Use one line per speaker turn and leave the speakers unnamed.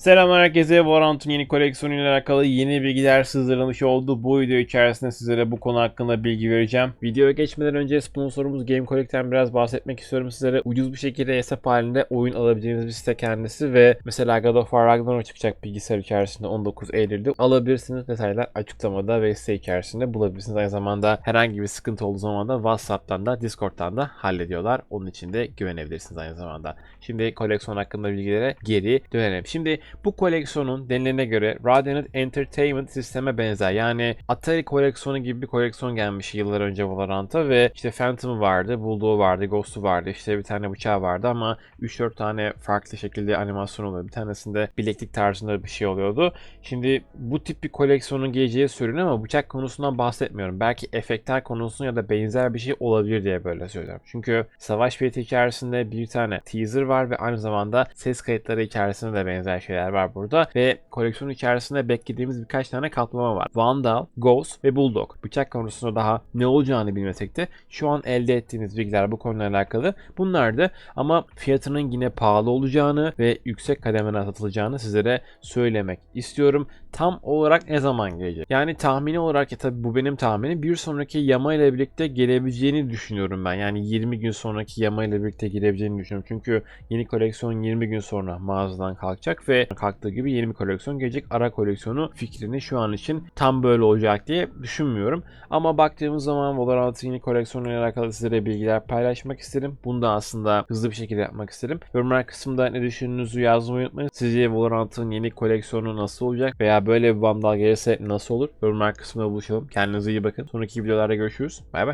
Selam herkese. Valorant'ın yeni koleksiyonuyla alakalı yeni bilgiler sızdırılmış oldu. Bu video içerisinde sizlere bu konu hakkında bilgi vereceğim. Videoya geçmeden önce sponsorumuz Game Collect'ten biraz bahsetmek istiyorum sizlere. Ucuz bir şekilde hesap halinde oyun alabileceğiniz bir site kendisi ve mesela God of War Ragnarok çıkacak bilgisayar içerisinde 19 Eylül'de alabilirsiniz. Detaylar açıklamada ve site içerisinde bulabilirsiniz. Aynı zamanda herhangi bir sıkıntı olduğu zaman da WhatsApp'tan da Discord'dan da hallediyorlar. Onun için de güvenebilirsiniz aynı zamanda. Şimdi koleksiyon hakkında bilgilere geri dönelim. Şimdi bu koleksiyonun denilene göre Radiant Entertainment sisteme benzer. Yani Atari koleksiyonu gibi bir koleksiyon gelmiş yıllar önce Valorant'a ve işte Phantom'u vardı, Bulldog'u vardı, Ghost'u vardı, işte bir tane bıçağı vardı ama 3-4 tane farklı şekilde animasyon oluyor. Bir tanesinde bileklik tarzında bir şey oluyordu. Şimdi bu tip bir koleksiyonun geleceği söyleniyor ama bıçak konusundan bahsetmiyorum. Belki efektler konusunda ya da benzer bir şey olabilir diye böyle söylüyorum. Çünkü savaş bileti içerisinde bir tane teaser var ve aynı zamanda ses kayıtları içerisinde de benzer şeyler var burada. Ve koleksiyonun içerisinde beklediğimiz birkaç tane kaplama var. Vandal, Ghost ve Bulldog. Bıçak konusunda daha ne olacağını bilmesek de şu an elde ettiğiniz bilgiler bu konuyla alakalı bunlardı. Ama fiyatının yine pahalı olacağını ve yüksek kademeden satılacağını sizlere söylemek istiyorum. Tam olarak ne zaman gelecek? Yani tahmini olarak ya tabii bu benim tahminim bir sonraki yama ile birlikte gelebileceğini düşünüyorum ben. Yani 20 gün sonraki yama ile birlikte gelebileceğini düşünüyorum. Çünkü yeni koleksiyon 20 gün sonra mağazadan kalkacak ve kalktığı gibi yeni bir koleksiyon gelecek. Ara koleksiyonu fikrini şu an için tam böyle olacak diye düşünmüyorum. Ama baktığımız zaman Valorant'ın yeni koleksiyonuyla alakalı sizlere bilgiler paylaşmak isterim. Bunu da aslında hızlı bir şekilde yapmak isterim. Yorumlar kısmında ne düşündüğünüzü yazmayı unutmayın. Sizce Valorant'ın yeni koleksiyonu nasıl olacak veya böyle bir vandal gelirse nasıl olur? Yorumlar kısmında buluşalım. Kendinize iyi bakın. Sonraki videolarda görüşürüz. Bay bay.